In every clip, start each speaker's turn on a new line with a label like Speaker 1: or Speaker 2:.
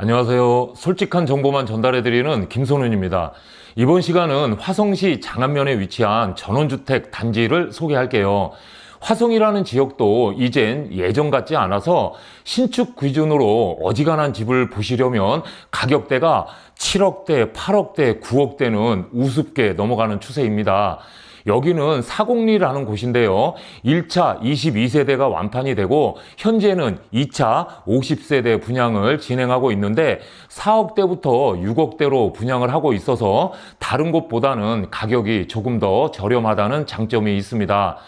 Speaker 1: 안녕하세요. 솔직한 정보만 전달해드리는 김선훈입니다. 이번 시간은 화성시 장안면에 위치한 전원주택 단지를 소개할게요. 화성이라는 지역도 이젠 예전 같지 않아서 신축 기준으로 어지간한 집을 보시려면 가격대가 7억대, 8억대, 9억대는 우습게 넘어가는 추세입니다. 여기는 사공리라는 곳인데요. 1차 22세대가 완판이 되고 현재는 2차 50세대 분양을 진행하고 있는데 4억대부터 6억대로 분양을 하고 있어서 다른 곳보다는 가격이 조금 더 저렴하다는 장점이 있습니다.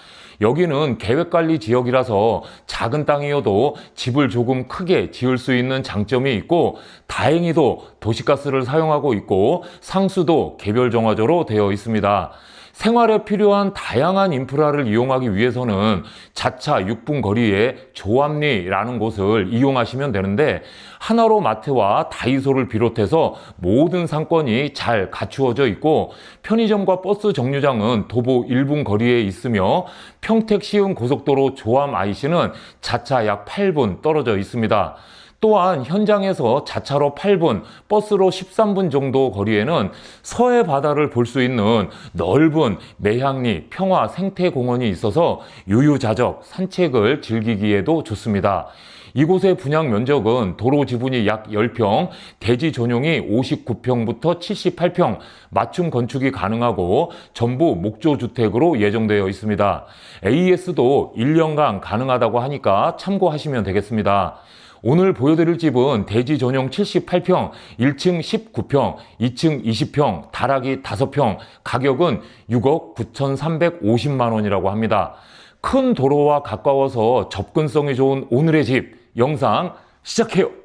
Speaker 1: 여기는 계획관리 지역이라서 작은 땅이어도 집을 조금 크게 지을 수 있는 장점이 있고 다행히도 도시가스를 사용하고 있고 상수도 개별 정화조로 되어 있습니다. 생활에 필요한 다양한 인프라를 이용하기 위해서는 자차 6분 거리에 조합리라는 곳을 이용하시면 되는데 하나로 마트와 다이소를 비롯해서 모든 상권이 잘 갖추어져 있고 편의점과 버스 정류장은 도보 1분 거리에 있으며 평택 시흥 고속도로 조암 IC는 자차 약 8분 떨어져 있습니다. 또한 현장에서 자차로 8분, 버스로 13분 정도 거리에는 서해 바다를 볼 수 있는 넓은 매향리 평화 생태공원이 있어서 유유자적 산책을 즐기기에도 좋습니다. 이곳의 분양 면적은 도로 지분이 약 10평, 대지 전용이 59평부터 78평, 맞춤 건축이 가능하고 전부 목조 주택으로 예정되어 있습니다. AS도 1년간 가능하다고 하니까 참고하시면 되겠습니다. 오늘 보여드릴 집은 대지 전용 78평, 1층 19평, 2층 20평, 다락이 5평, 가격은 6억 9,350만 원이라고 합니다. 큰 도로와 가까워서 접근성이 좋은 오늘의 집 영상 시작해요.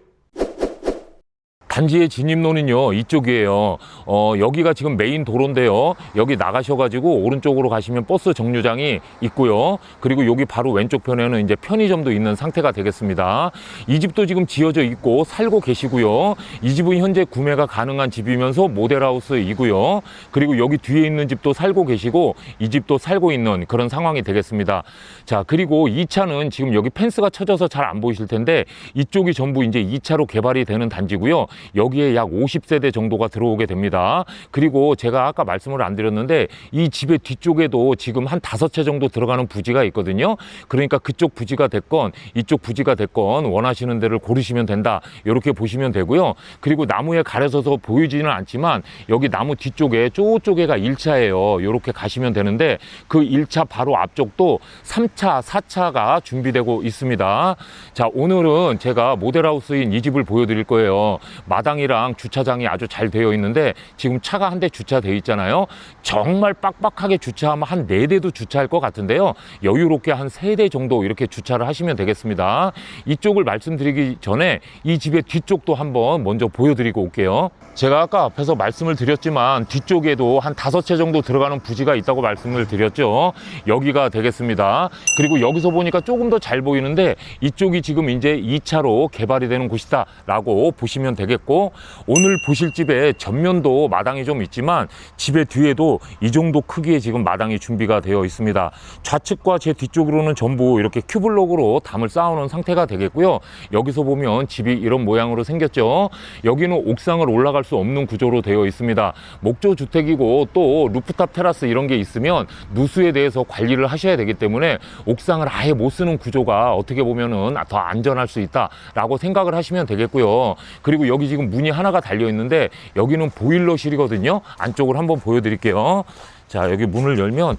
Speaker 1: 단지의 진입로는요 이쪽이에요. 어 여기가 지금 메인 도로인데요. 여기 나가셔가지고 오른쪽으로 가시면 버스 정류장이 있고요. 그리고 여기 바로 왼쪽 편에는 이제 편의점도 있는 상태가 되겠습니다. 이 집도 지금 지어져 있고 살고 계시고요. 이 집은 현재 구매가 가능한 집이면서 모델하우스이고요. 그리고 여기 뒤에 있는 집도 살고 계시고 이 집도 살고 있는 그런 상황이 되겠습니다. 자 그리고 이 차는 지금 여기 펜스가 쳐져서 잘 안 보이실 텐데 이쪽이 전부 이제 2차로 개발이 되는 단지고요 여기에 약 50세대 정도가 들어오게 됩니다. 그리고 제가 아까 말씀을 안 드렸는데 이 집의 뒤쪽에도 지금 한 다섯 채 정도 들어가는 부지가 있거든요. 그러니까 그쪽 부지가 됐건 이쪽 부지가 됐건 원하시는 데를 고르시면 된다. 이렇게 보시면 되고요. 그리고 나무에 가려서서 보이지는 않지만 여기 나무 뒤쪽에 쪼쪽에가 1차예요. 이렇게 가시면 되는데 그 1차 바로 앞쪽도 3차, 4차가 준비되고 있습니다. 자, 오늘은 제가 모델하우스인 이 집을 보여드릴 거예요. 마당이랑 주차장이 아주 잘 되어 있는데 지금 차가 한 대 주차되어 있잖아요. 정말 빡빡하게 주차하면 한 네 대도 주차할 것 같은데요. 여유롭게 한 세 대 정도 이렇게 주차를 하시면 되겠습니다. 이쪽을 말씀드리기 전에 이 집의 뒤쪽도 한번 먼저 보여드리고 올게요. 제가 아까 앞에서 말씀을 드렸지만 뒤쪽에도 한 다섯 채 정도 들어가는 부지가 있다고 말씀을 드렸죠. 여기가 되겠습니다. 그리고 여기서 보니까 조금 더 잘 보이는데 이쪽이 지금 이제 2차로 개발이 되는 곳이다 라고 보시면 되겠고 오늘 보실 집에 전면도 마당이 좀 있지만 집의 뒤에도 이 정도 크기의 지금 마당이 준비가 되어 있습니다. 좌측과 제 뒤쪽으로는 전부 이렇게 큐블록으로 담을 쌓아놓은 상태가 되겠고요. 여기서 보면 집이 이런 모양으로 생겼죠. 여기는 옥상을 올라갈 수 없는 구조로 되어 있습니다. 목조 주택이고 또 루프탑 테라스 이런 게 있으면 누수에 대해서 관리를 하셔야 되기 때문에 옥상을 아예 못 쓰는 구조가 어떻게 보면은 더 안전할 수 있다라고 생각을 하시면 되겠고요. 그리고 여기 지금 문이 하나가 달려 있는데 여기는 보일러실이거든요. 안쪽을 한번 보여드릴게요. 자, 여기 문을 열면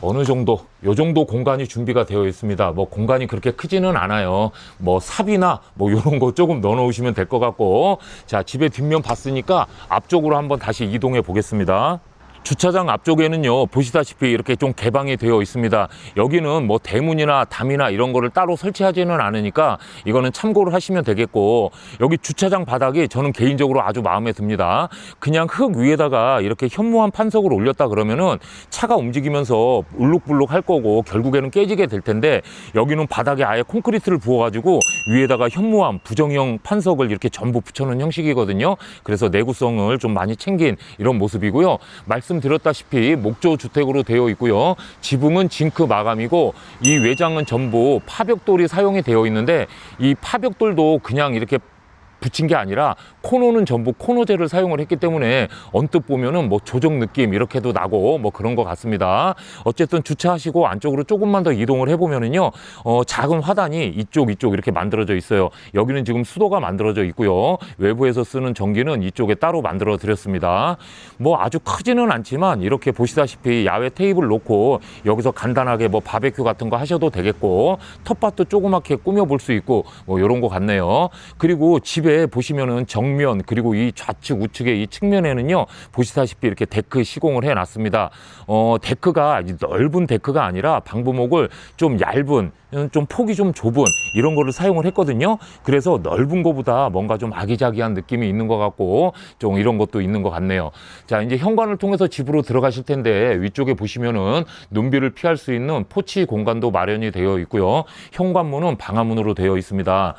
Speaker 1: 어느 정도 요 정도 공간이 준비가 되어 있습니다. 뭐 공간이 그렇게 크지는 않아요. 뭐 삽이나 뭐 이런 거 조금 넣어 놓으시면 될 것 같고 자 집의 뒷면 봤으니까 앞쪽으로 한번 다시 이동해 보겠습니다. 주차장 앞쪽에는요 보시다시피 이렇게 좀 개방이 되어 있습니다. 여기는 뭐 대문이나 담이나 이런 거를 따로 설치하지는 않으니까 이거는 참고를 하시면 되겠고 여기 주차장 바닥이 저는 개인적으로 아주 마음에 듭니다. 그냥 흙 위에다가 이렇게 현무암 판석을 올렸다 그러면은 차가 움직이면서 울룩불룩 할 거고 결국에는 깨지게 될 텐데 여기는 바닥에 아예 콘크리트를 부어 가지고 위에다가 현무암 부정형 판석을 이렇게 전부 붙여놓은 형식이거든요. 그래서 내구성을 좀 많이 챙긴 이런 모습이고요. 말씀 말씀드렸다시피 목조 주택으로 되어 있고요. 지붕은 징크 마감이고 이 외장은 전부 파벽돌이 사용이 되어 있는데 이 파벽돌도 그냥 이렇게 붙인 게 아니라 코너는 전부 코너제를 사용을 했기 때문에 언뜻 보면은 뭐 조정 느낌 이렇게도 나고 뭐 그런 것 같습니다. 어쨌든 주차하시고 안쪽으로 조금만 더 이동을 해보면은요, 어, 작은 화단이 이쪽 이쪽 이렇게 만들어져 있어요. 여기는 지금 수도가 만들어져 있고요. 외부에서 쓰는 전기는 이쪽에 따로 만들어 드렸습니다. 뭐 아주 크지는 않지만 이렇게 보시다시피 야외 테이블 놓고 여기서 간단하게 뭐 바베큐 같은 거 하셔도 되겠고 텃밭도 조그맣게 꾸며 볼 수 있고 뭐 이런 거 같네요. 그리고 집에 보시면은 정면 그리고 이 좌측 우측의 이 측면에는요 보시다시피 이렇게 데크 시공을 해놨습니다. 어 데크가 이 넓은 데크가 아니라 방부목을 좀 얇은 좀 폭이 좀 좁은 이런 거를 사용을 했거든요. 그래서 넓은 거보다 뭔가 좀 아기자기한 느낌이 있는 것 같고 좀 이런 것도 있는 것 같네요. 자 이제 현관을 통해서 집으로 들어가실 텐데 위쪽에 보시면은 눈비를 피할 수 있는 포치 공간도 마련이 되어 있고요. 현관문은 방화문으로 되어 있습니다.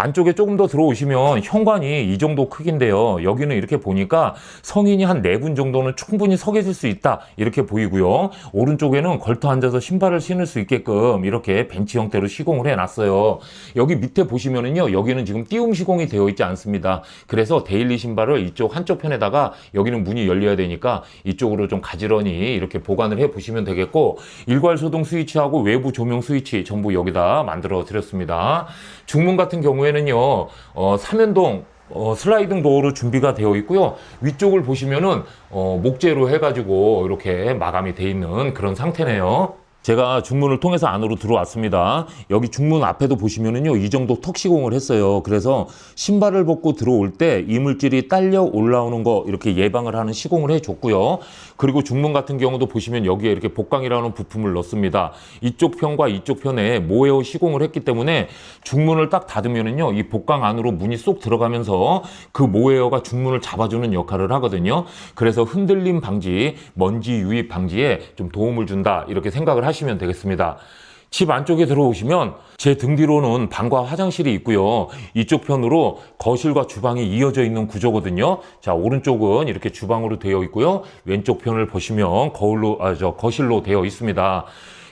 Speaker 1: 안쪽에 조금 더 들어오시면 현관이 이 정도 크기인데요. 여기는 이렇게 보니까 성인이 한 네 분 정도는 충분히 서 계실 수 있다 이렇게 보이고요. 오른쪽에는 걸터 앉아서 신발을 신을 수 있게끔 이렇게 벤치 형태로 시공을 해놨어요. 여기 밑에 보시면은요. 여기는 지금 띄움 시공이 되어 있지 않습니다. 그래서 데일리 신발을 이쪽 한쪽 편에다가 여기는 문이 열려야 되니까 이쪽으로 좀 가지런히 이렇게 보관을 해 보시면 되겠고 일괄 소동 스위치하고 외부 조명 스위치 전부 여기다 만들어 드렸습니다. 중문 같은 경우에 는요. 어, 삼연동 어, 슬라이딩 도어로 준비가 되어 있고요. 위쪽을 보시면은 어, 목재로 해가지고 이렇게 마감이 돼 있는 그런 상태네요. 제가 중문을 통해서 안으로 들어왔습니다. 여기 중문 앞에도 보시면은요, 이 정도 턱 시공을 했어요. 그래서 신발을 벗고 들어올 때 이물질이 딸려 올라오는 거 이렇게 예방을 하는 시공을 해줬고요. 그리고 중문 같은 경우도 보시면 여기에 이렇게 복강이라는 부품을 넣습니다. 이쪽 편과 이쪽 편에 모에어 시공을 했기 때문에 중문을 딱 닫으면은요, 이 복강 안으로 문이 쏙 들어가면서 그 모에어가 중문을 잡아주는 역할을 하거든요. 그래서 흔들림 방지, 먼지 유입 방지에 좀 도움을 준다 이렇게 생각을 하시면 되겠습니다. 집 안쪽에 들어오시면 제 등 뒤로는 방과 화장실이 있고요. 이쪽 편으로 거실과 주방이 이어져 있는 구조거든요. 자, 오른쪽은 이렇게 주방으로 되어 있고요. 왼쪽 편을 보시면 거울로, 아, 저, 거실로 되어 있습니다.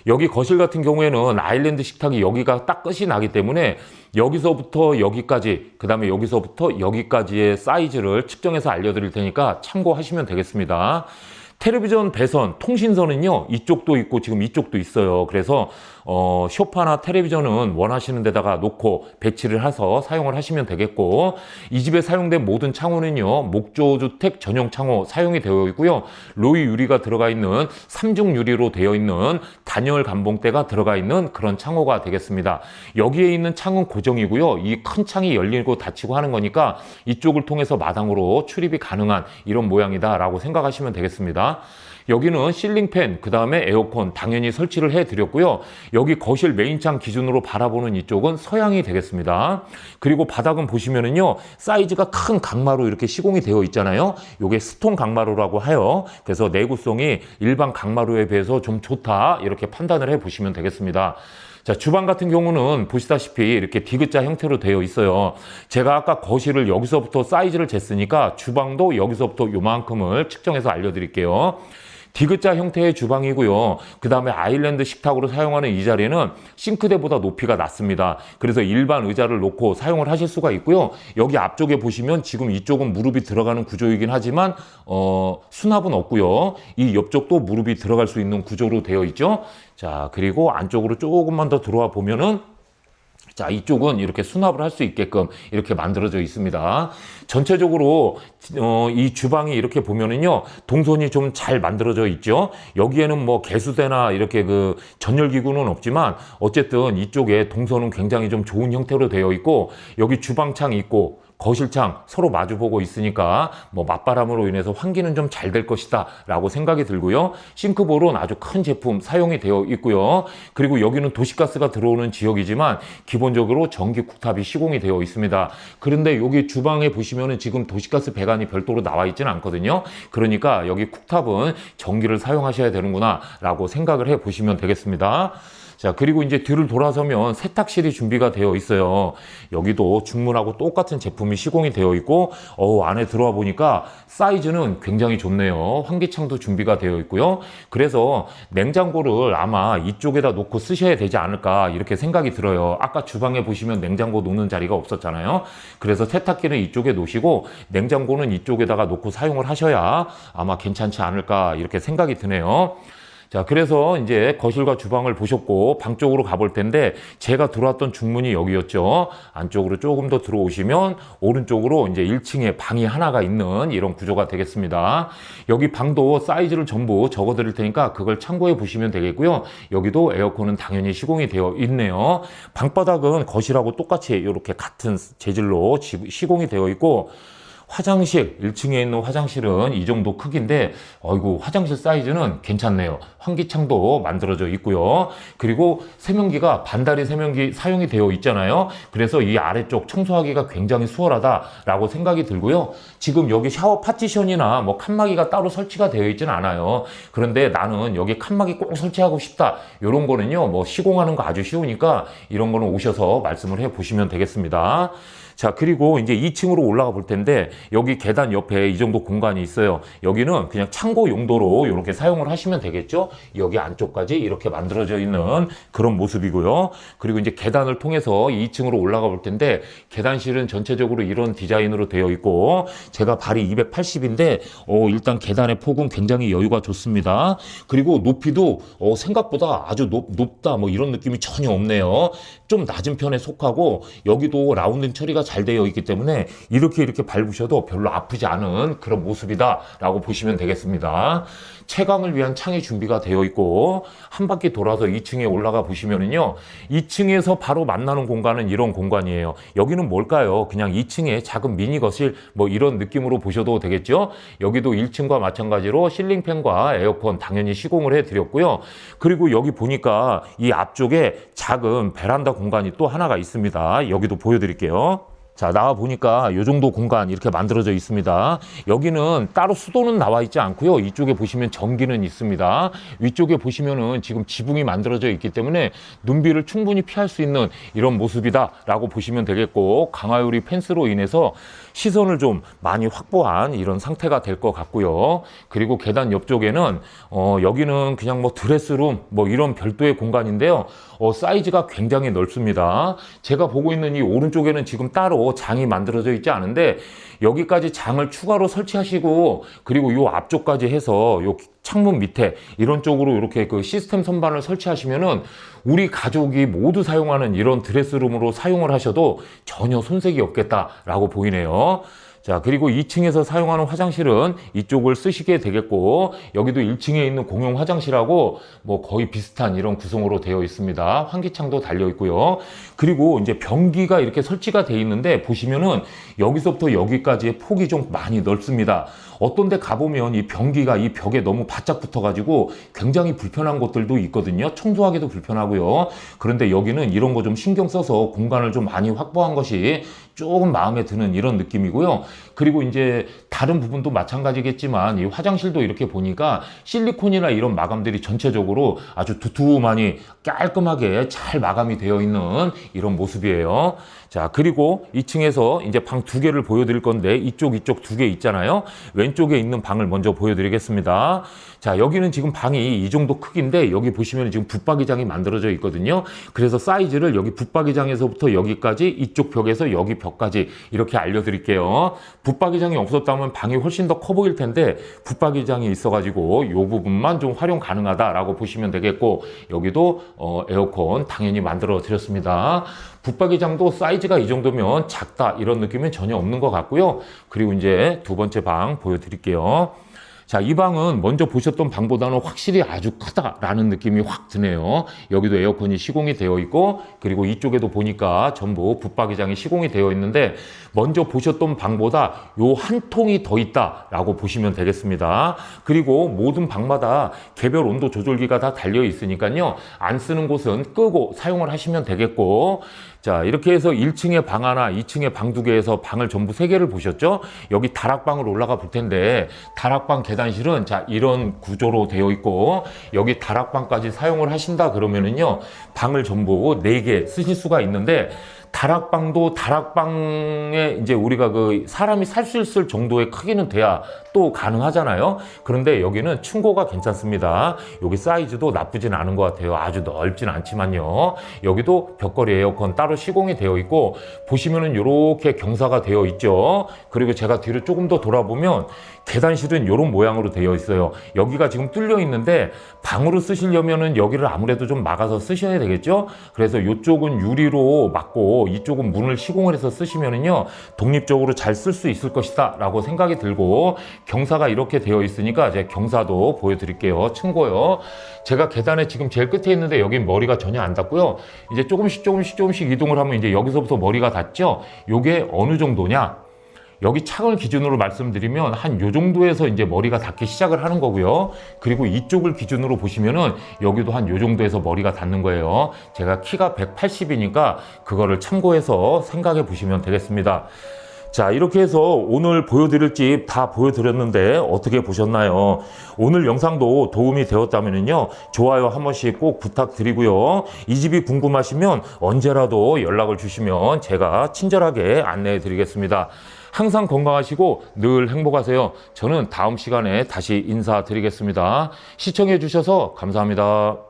Speaker 1: 여기 거실 같은 경우에는 아일랜드 식탁이 여기가 딱 끝이 나기 때문에 여기서부터 여기까지, 그 다음에 여기서부터 여기까지의 사이즈를 측정해서 알려드릴 테니까 참고하시면 되겠습니다. 텔레비전 배선, 통신선은요, 이쪽도 있고 지금 이쪽도 있어요. 그래서, 어, 쇼파나 텔레비전은 원하시는 데다가 놓고 배치를 해서 사용을 하시면 되겠고, 이 집에 사용된 모든 창호는요, 목조주택 전용 창호 사용이 되어 있고요, 로이 유리가 들어가 있는 삼중 유리로 되어 있는 단열 감봉대가 들어가 있는 그런 창호가 되겠습니다. 여기에 있는 창은 고정이고요, 이 큰 창이 열리고 닫히고 하는 거니까 이쪽을 통해서 마당으로 출입이 가능한 이런 모양이다 라고 생각하시면 되겠습니다. 여기는 실링팬, 그 다음에 에어컨 당연히 설치를 해 드렸고요. 여기 거실 메인창 기준으로 바라보는 이쪽은 서양이 되겠습니다. 그리고 바닥은 보시면은요, 사이즈가 큰 강마루 이렇게 시공이 되어 있잖아요. 요게 스톤 강마루라고 하여 그래서 내구성이 일반 강마루에 비해서 좀 좋다 이렇게 판단을 해 보시면 되겠습니다. 자, 주방 같은 경우는 보시다시피 이렇게 디귿자 형태로 되어 있어요. 제가 아까 거실을 여기서부터 사이즈를 쟀으니까 주방도 여기서부터 요만큼을 측정해서 알려드릴게요. 디귿자 형태의 주방이고요. 그 다음에 아일랜드 식탁으로 사용하는 이 자리는 싱크대보다 높이가 낮습니다. 그래서 일반 의자를 놓고 사용을 하실 수가 있고요. 여기 앞쪽에 보시면 지금 이쪽은 무릎이 들어가는 구조이긴 하지만 어, 수납은 없고요. 이 옆쪽도 무릎이 들어갈 수 있는 구조로 되어 있죠. 자, 그리고 안쪽으로 조금만 더 들어와 보면은 자, 이쪽은 이렇게 수납을 할 수 있게끔 이렇게 만들어져 있습니다. 전체적으로 어, 이 주방이 이렇게 보면은요 동선이 좀 잘 만들어져 있죠. 여기에는 뭐 개수대나 이렇게 그 전열 기구는 없지만 어쨌든 이쪽에 동선은 굉장히 좀 좋은 형태로 되어 있고 여기 주방창 있고 거실창 서로 마주보고 있으니까 뭐 맞바람으로 인해서 환기는 좀 잘 될 것이다 라고 생각이 들고요. 싱크볼은 아주 큰 제품 사용이 되어 있고요. 그리고 여기는 도시가스가 들어오는 지역이지만 기본적으로 전기 쿡탑이 시공이 되어 있습니다. 그런데 여기 주방에 보시면은 지금 도시가스 배관이 별도로 나와 있지는 않거든요. 그러니까 여기 쿡탑은 전기를 사용하셔야 되는구나 라고 생각을 해 보시면 되겠습니다. 자, 그리고 이제 뒤를 돌아서면 세탁실이 준비가 되어 있어요. 여기도 중문하고 똑같은 제품이 시공이 되어 있고, 어, 안에 들어와 보니까 사이즈는 굉장히 좋네요. 환기창도 준비가 되어 있고요. 그래서 냉장고를 아마 이쪽에다 놓고 쓰셔야 되지 않을까 이렇게 생각이 들어요. 아까 주방에 보시면 냉장고 놓는 자리가 없었잖아요. 그래서 세탁기는 이쪽에 놓으시고 냉장고는 이쪽에다가 놓고 사용을 하셔야 아마 괜찮지 않을까 이렇게 생각이 드네요. 자, 그래서 이제 거실과 주방을 보셨고 방 쪽으로 가볼 텐데 제가 들어왔던 중문이 여기였죠. 안쪽으로 조금 더 들어오시면 오른쪽으로 이제 1층에 방이 하나가 있는 이런 구조가 되겠습니다. 여기 방도 사이즈를 전부 적어 드릴 테니까 그걸 참고해 보시면 되겠고요. 여기도 에어컨은 당연히 시공이 되어 있네요. 방바닥은 거실하고 똑같이 이렇게 같은 재질로 지- 시공이 되어 있고 화장실 1층에 있는 화장실은 이 정도 크기인데 어이구 화장실 사이즈는 괜찮네요. 환기창도 만들어져 있고요. 그리고 세면기가 반다리 세면기 사용이 되어 있잖아요. 그래서 이 아래쪽 청소하기가 굉장히 수월하다 라고 생각이 들고요. 지금 여기 샤워 파티션이나 뭐 칸막이가 따로 설치가 되어 있지는 않아요. 그런데 나는 여기 칸막이 꼭 설치하고 싶다. 이런 거는요. 뭐 시공하는 거 아주 쉬우니까 이런 거는 오셔서 말씀을 해 보시면 되겠습니다. 자, 그리고 이제 2층으로 올라가 볼 텐데 여기 계단 옆에 이 정도 공간이 있어요. 여기는 그냥 창고 용도로 이렇게 사용을 하시면 되겠죠. 여기 안쪽까지 이렇게 만들어져 있는 그런 모습이고요. 그리고 이제 계단을 통해서 2층으로 올라가 볼 텐데 계단실은 전체적으로 이런 디자인으로 되어 있고 제가 발이 280인데 어, 일단 계단의 폭은 굉장히 여유가 좋습니다. 그리고 높이도 어, 생각보다 아주 높, 높다 뭐 이런 느낌이 전혀 없네요. 좀 낮은 편에 속하고 여기도 라운딩 처리가 잘 되어 있기 때문에 이렇게 이렇게 밟으셔도 별로 아프지 않은 그런 모습이다라고 보시면 되겠습니다. 채광을 위한 창이 준비가 되어 있고 한 바퀴 돌아서 2층에 올라가 보시면은요. 2층에서 바로 만나는 공간은 이런 공간이에요. 여기는 뭘까요? 그냥 2층에 작은 미니 거실 뭐 이런 느낌으로 보셔도 되겠죠? 여기도 1층과 마찬가지로 실링팬과 에어컨 당연히 시공을 해 드렸고요. 그리고 여기 보니까 이 앞쪽에 작은 베란다 공간이 또 하나가 있습니다. 여기도 보여 드릴게요. 자, 나와 보니까 이 정도 공간 이렇게 만들어져 있습니다. 여기는 따로 수도는 나와 있지 않고요. 이쪽에 보시면 전기는 있습니다. 위쪽에 보시면은 지금 지붕이 만들어져 있기 때문에 눈비를 충분히 피할 수 있는 이런 모습이다라고 보시면 되겠고 강화유리 펜스로 인해서 시선을 좀 많이 확보한 이런 상태가 될 것 같고요. 그리고 계단 옆쪽에는 어, 여기는 그냥 뭐 드레스룸 뭐 이런 별도의 공간인데요. 어, 사이즈가 굉장히 넓습니다. 제가 보고 있는 이 오른쪽에는 지금 따로 장이 만들어져 있지 않은데 여기까지 장을 추가로 설치하시고 그리고 요 앞쪽까지 해서 요 창문 밑에 이런 쪽으로 이렇게 그 시스템 선반을 설치하시면은 우리 가족이 모두 사용하는 이런 드레스룸으로 사용을 하셔도 전혀 손색이 없겠다라고 보이네요. 자, 그리고 2층에서 사용하는 화장실은 이쪽을 쓰시게 되겠고, 여기도 1층에 있는 공용 화장실하고 뭐 거의 비슷한 이런 구성으로 되어 있습니다. 환기창도 달려 있고요. 그리고 이제 변기가 이렇게 설치가 되어 있는데, 보시면은 여기서부터 여기까지의 폭이 좀 많이 넓습니다. 어떤 데 가보면 이 변기가 이 벽에 너무 바짝 붙어 가지고 굉장히 불편한 곳들도 있거든요. 청소하기도 불편하고요. 그런데 여기는 이런 거 좀 신경 써서 공간을 좀 많이 확보한 것이 조금 마음에 드는 이런 느낌이고요. 그리고 이제 다른 부분도 마찬가지겠지만 이 화장실도 이렇게 보니까 실리콘이나 이런 마감들이 전체적으로 아주 두툼하니 깔끔하게 잘 마감이 되어 있는 이런 모습이에요. 자, 그리고 2층에서 이제 방 두 개를 보여드릴 건데 이쪽 이쪽 두 개 있잖아요. 왼쪽에 있는 방을 먼저 보여드리겠습니다. 자, 여기는 지금 방이 이 정도 크기인데 여기 보시면 지금 붙박이장이 만들어져 있거든요. 그래서 사이즈를 여기 붙박이장에서부터 여기까지 이쪽 벽에서 여기 벽까지 이렇게 알려드릴게요. 붙박이장이 없었다면 방이 훨씬 더 커 보일 텐데 붙박이장이 있어가지고 이 부분만 좀 활용 가능하다라고 보시면 되겠고 여기도 어, 에어컨 당연히 만들어 드렸습니다. 붙박이장도 사이즈가 이 정도면 작다 이런 느낌은 전혀 없는 것 같고요. 그리고 이제 두 번째 방 보여드릴게요. 자, 이 방은 먼저 보셨던 방보다는 확실히 아주 크다라는 느낌이 확 드네요. 여기도 에어컨이 시공이 되어 있고, 그리고 이쪽에도 보니까 전부 붙박이장이 시공이 되어 있는데, 먼저 보셨던 방보다 요 한 통이 더 있다라고 보시면 되겠습니다. 그리고 모든 방마다 개별 온도 조절기가 다 달려 있으니까요. 안 쓰는 곳은 끄고 사용을 하시면 되겠고, 자, 이렇게 해서 1층에 방 하나, 2층에 방두 개에서 방을 전부 세 개를 보셨죠? 여기 다락방으로 올라가 볼 텐데, 다락방 계단실은 자, 이런 구조로 되어 있고, 여기 다락방까지 사용을 하신다 그러면은요, 방을 전부 네 개 쓰실 수가 있는데, 다락방도 다락방에 이제 우리가 그 사람이 살 수 있을 정도의 크기는 돼야 또 가능하잖아요. 그런데 여기는 충고가 괜찮습니다. 여기 사이즈도 나쁘진 않은 것 같아요. 아주 넓진 않지만요. 여기도 벽걸이 에어컨 따로 시공이 되어 있고 보시면은 이렇게 경사가 되어 있죠. 그리고 제가 뒤로 조금 더 돌아보면 계단실은 이런 모양으로 되어 있어요. 여기가 지금 뚫려 있는데 방으로 쓰시려면은 여기를 아무래도 좀 막아서 쓰셔야 되겠죠. 그래서 이쪽은 유리로 막고 이쪽은 문을 시공을 해서 쓰시면은요 독립적으로 잘 쓸 수 있을 것이다 라고 생각이 들고 경사가 이렇게 되어 있으니까 제가 경사도 보여드릴게요. 층고요. 제가 계단에 지금 제일 끝에 있는데 여긴 머리가 전혀 안 닿고요. 이제 조금씩 조금씩 조금씩 이동을 하면 이제 여기서부터 머리가 닿죠. 요게 어느 정도냐? 여기 창을 기준으로 말씀드리면 한 요 정도에서 이제 머리가 닿기 시작을 하는 거고요. 그리고 이쪽을 기준으로 보시면은 여기도 한 요 정도에서 머리가 닿는 거예요. 제가 키가 180이니까 그거를 참고해서 생각해 보시면 되겠습니다. 자, 이렇게 해서 오늘 보여드릴 집 다 보여드렸는데 어떻게 보셨나요? 오늘 영상도 도움이 되었다면요. 좋아요 한 번씩 꼭 부탁드리고요. 이 집이 궁금하시면 언제라도 연락을 주시면 제가 친절하게 안내해 드리겠습니다. 항상 건강하시고 늘 행복하세요. 저는 다음 시간에 다시 인사드리겠습니다. 시청해 주셔서 감사합니다.